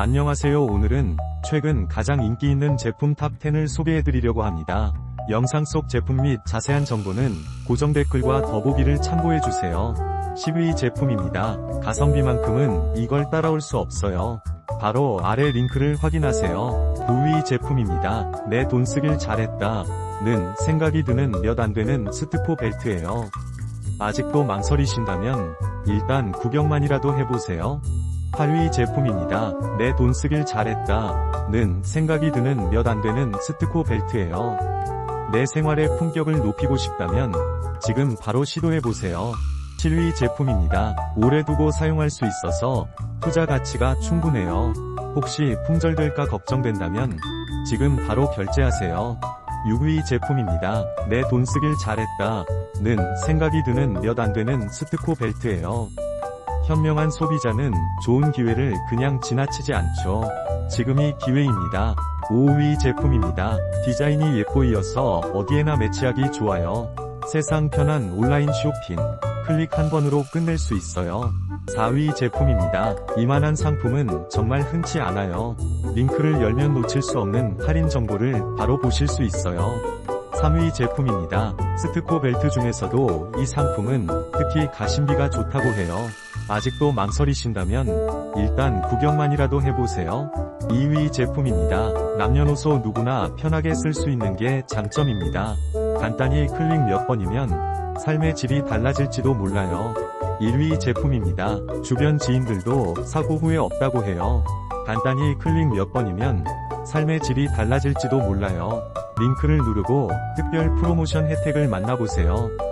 안녕하세요 오늘은 최근 가장 인기 있는 제품 탑10을 소개해드리려고 합니다. 영상 속 제품 및 자세한 정보는 고정 댓글과 더보기를 참고해주세요. 10위 제품입니다. 가성비만큼은 이걸 따라올 수 없어요. 바로 아래 링크를 확인하세요. 9위 제품입니다. 내 돈 쓰길 잘했다. 는 생각이 드는 몇 안 되는 스트코 벨트예요. 아직도 망설이신다면 일단 구경만이라도 해보세요. 8위 제품입니다. 내 돈 쓰길 잘했다. 는 생각이 드는 몇 안 되는 스트코 벨트예요. 내 생활의 품격을 높이고 싶다면 지금 바로 시도해보세요. 7위 제품입니다. 오래 두고 사용할 수 있어서 투자 가치가 충분해요. 혹시 품절될까 걱정된다면 지금 바로 결제하세요. 6위 제품입니다. 내 돈 쓰길 잘했다. 는 생각이 드는 몇 안 되는 스트코 벨트예요. 현명한 소비자는 좋은 기회를 그냥 지나치지 않죠. 지금이 기회입니다. 5위 제품입니다. 디자인이 예뻐이어서 어디에나 매치하기 좋아요. 세상 편한 온라인 쇼핑. 클릭 한 번으로 끝낼 수 있어요. 4위 제품입니다. 이만한 상품은 정말 흔치 않아요. 링크를 열면 놓칠 수 없는 할인 정보를 바로 보실 수 있어요. 3위 제품입니다. 스트코 벨트 중에서도 이 상품은 특히 가심비가 좋다고 해요. 아직도 망설이신다면 일단 구경만이라도 해보세요. 2위 제품입니다. 남녀노소 누구나 편하게 쓸 수 있는 게 장점입니다. 간단히 클릭 몇 번이면 삶의 질이 달라질지도 몰라요. 1위 제품입니다. 주변 지인들도 사고 후회 없다고 해요. 간단히 클릭 몇 번이면 삶의 질이 달라질지도 몰라요. 링크를 누르고 특별 프로모션 혜택을 만나보세요.